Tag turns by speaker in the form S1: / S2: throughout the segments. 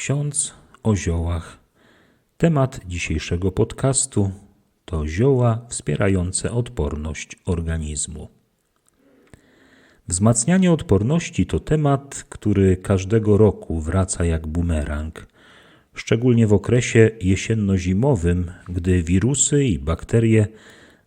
S1: ksiądz o ziołach. Temat dzisiejszego podcastu to zioła wspierające odporność organizmu. Wzmacnianie odporności to temat, który każdego roku wraca jak bumerang, szczególnie w okresie jesienno-zimowym, gdy wirusy i bakterie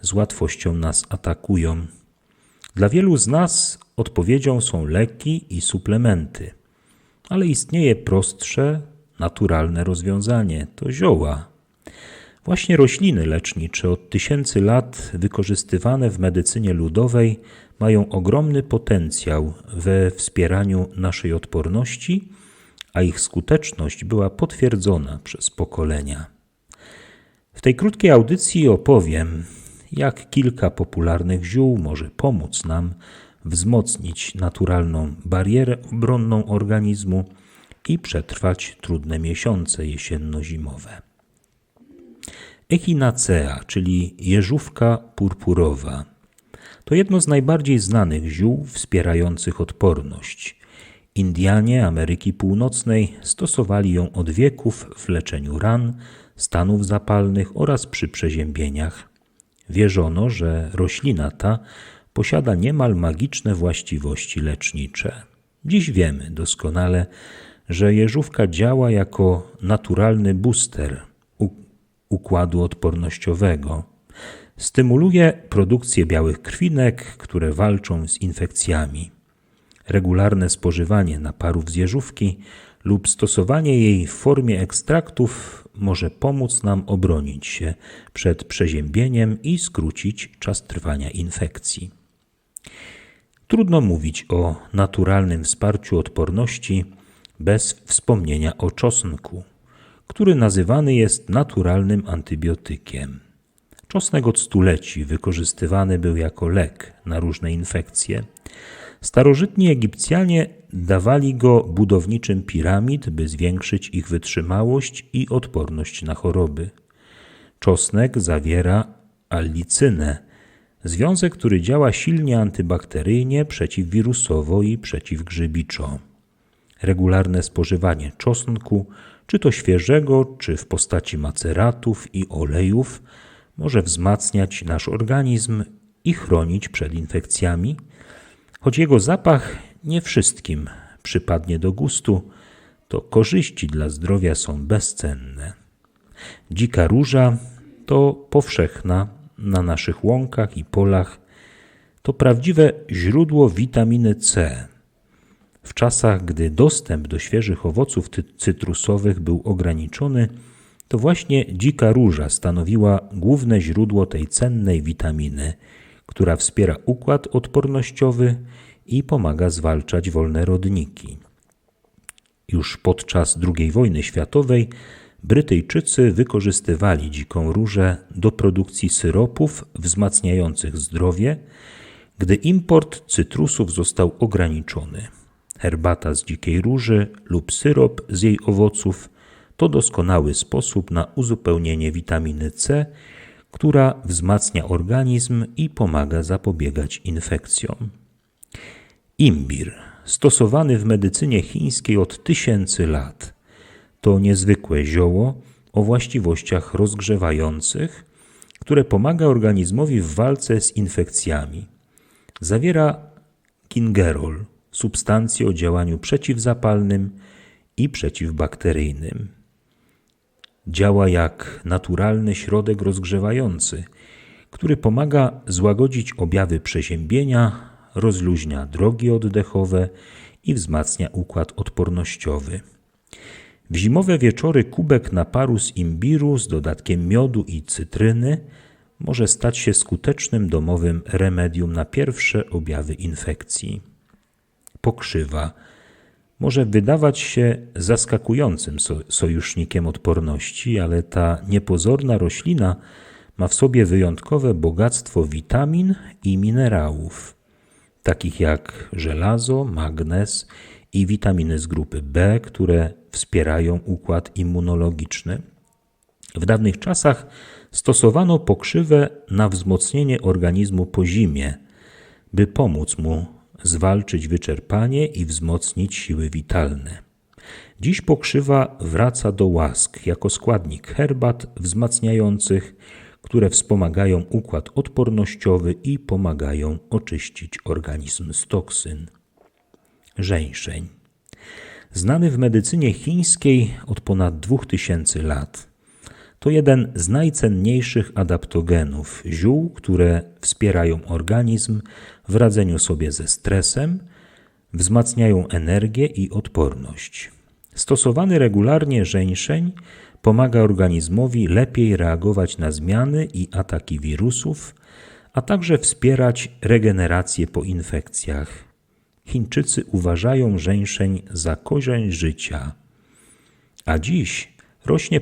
S1: z łatwością nas atakują. Dla wielu z nas odpowiedzią są leki i suplementy, ale istnieje prostsze, naturalne rozwiązanie to zioła. Właśnie rośliny lecznicze od tysięcy lat wykorzystywane w medycynie ludowej mają ogromny potencjał we wspieraniu naszej odporności, a ich skuteczność była potwierdzona przez pokolenia. W tej krótkiej audycji opowiem, jak kilka popularnych ziół może pomóc nam wzmocnić naturalną barierę obronną organizmu i przetrwać trudne miesiące jesienno-zimowe. Echinacea, czyli jeżówka purpurowa, to jedno z najbardziej znanych ziół wspierających odporność. Indianie Ameryki Północnej stosowali ją od wieków w leczeniu ran, stanów zapalnych oraz przy przeziębieniach. Wierzono, że roślina ta posiada niemal magiczne właściwości lecznicze. Dziś wiemy doskonale, że jeżówka działa jako naturalny booster układu odpornościowego. Stymuluje produkcję białych krwinek, które walczą z infekcjami. Regularne spożywanie naparów z jeżówki lub stosowanie jej w formie ekstraktów może pomóc nam obronić się przed przeziębieniem i skrócić czas trwania infekcji. Trudno mówić o naturalnym wsparciu odporności bez wspomnienia o czosnku, który nazywany jest naturalnym antybiotykiem. Czosnek od stuleci wykorzystywany był jako lek na różne infekcje. Starożytni Egipcjanie dawali go budowniczym piramid, by zwiększyć ich wytrzymałość i odporność na choroby. Czosnek zawiera allicynę, związek, który działa silnie antybakteryjnie, przeciwwirusowo i przeciwgrzybiczo. Regularne spożywanie czosnku, czy to świeżego, czy w postaci maceratów i olejów, może wzmacniać nasz organizm i chronić przed infekcjami, choć jego zapach nie wszystkim przypadnie do gustu, to korzyści dla zdrowia są bezcenne. Dzika róża to powszechna na naszych łąkach i polach, to prawdziwe źródło witaminy C. W czasach, gdy dostęp do świeżych owoców cytrusowych był ograniczony, to właśnie dzika róża stanowiła główne źródło tej cennej witaminy, która wspiera układ odpornościowy i pomaga zwalczać wolne rodniki. Już podczas II wojny światowej Brytyjczycy wykorzystywali dziką różę do produkcji syropów wzmacniających zdrowie, gdy import cytrusów został ograniczony. Herbata z dzikiej róży lub syrop z jej owoców to doskonały sposób na uzupełnienie witaminy C, która wzmacnia organizm i pomaga zapobiegać infekcjom. Imbir, stosowany w medycynie chińskiej od tysięcy lat, to niezwykłe zioło o właściwościach rozgrzewających, które pomaga organizmowi w walce z infekcjami. Zawiera kingerol, substancję o działaniu przeciwzapalnym i przeciwbakteryjnym. Działa jak naturalny środek rozgrzewający, który pomaga złagodzić objawy przeziębienia, rozluźnia drogi oddechowe i wzmacnia układ odpornościowy. W zimowe wieczory kubek naparu z imbiru z dodatkiem miodu i cytryny może stać się skutecznym domowym remedium na pierwsze objawy infekcji. Pokrzywa może wydawać się zaskakującym sojusznikiem odporności, ale ta niepozorna roślina ma w sobie wyjątkowe bogactwo witamin i minerałów, takich jak żelazo, magnez i witaminy z grupy B, które wspierają układ immunologiczny. W dawnych czasach stosowano pokrzywę na wzmocnienie organizmu po zimie, by pomóc mu zwalczyć wyczerpanie i wzmocnić siły witalne. Dziś pokrzywa wraca do łask jako składnik herbat wzmacniających, które wspomagają układ odpornościowy i pomagają oczyścić organizm z toksyn. Żeńszeń. Znany w medycynie chińskiej od ponad 2000 lat. To jeden z najcenniejszych adaptogenów ziół, które wspierają organizm w radzeniu sobie ze stresem, wzmacniają energię i odporność. Stosowany regularnie żeńszeń pomaga organizmowi lepiej reagować na zmiany i ataki wirusów, a także wspierać regenerację po infekcjach. Chińczycy uważają żeńszeń za korzeń życia, a dziś rośnie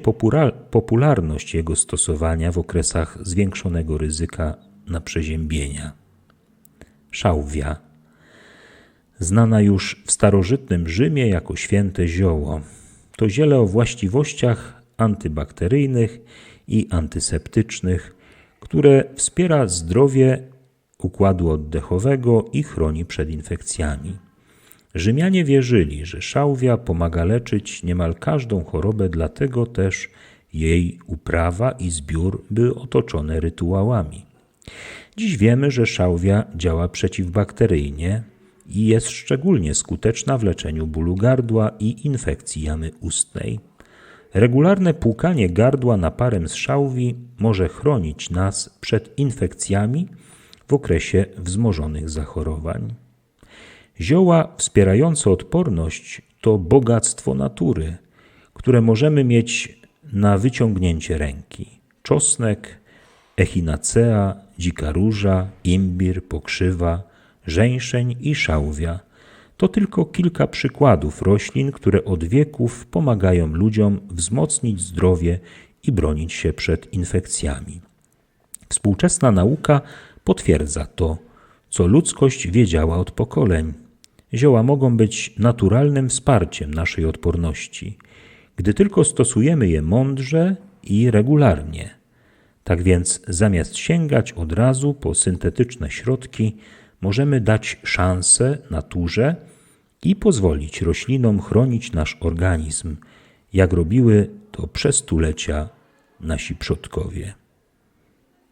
S1: popularność jego stosowania w okresach zwiększonego ryzyka na przeziębienia. Szałwia. Znana już w starożytnym Rzymie jako święte zioło. To ziele o właściwościach antybakteryjnych i antyseptycznych, które wspiera zdrowie układu oddechowego i chroni przed infekcjami. Rzymianie wierzyli, że szałwia pomaga leczyć niemal każdą chorobę, dlatego też jej uprawa i zbiór były otoczone rytuałami. Dziś wiemy, że szałwia działa przeciwbakteryjnie i jest szczególnie skuteczna w leczeniu bólu gardła i infekcji jamy ustnej. Regularne płukanie gardła naparem z szałwi może chronić nas przed infekcjami w okresie wzmożonych zachorowań. Zioła wspierające odporność to bogactwo natury, które możemy mieć na wyciągnięcie ręki. Czosnek, echinacea, dzika róża, imbir, pokrzywa, żeńszeń i szałwia to tylko kilka przykładów roślin, które od wieków pomagają ludziom wzmocnić zdrowie i bronić się przed infekcjami. Współczesna nauka potwierdza to, co ludzkość wiedziała od pokoleń. Zioła mogą być naturalnym wsparciem naszej odporności, gdy tylko stosujemy je mądrze i regularnie. Tak więc zamiast sięgać od razu po syntetyczne środki, możemy dać szansę naturze i pozwolić roślinom chronić nasz organizm, jak robiły to przez stulecia nasi przodkowie.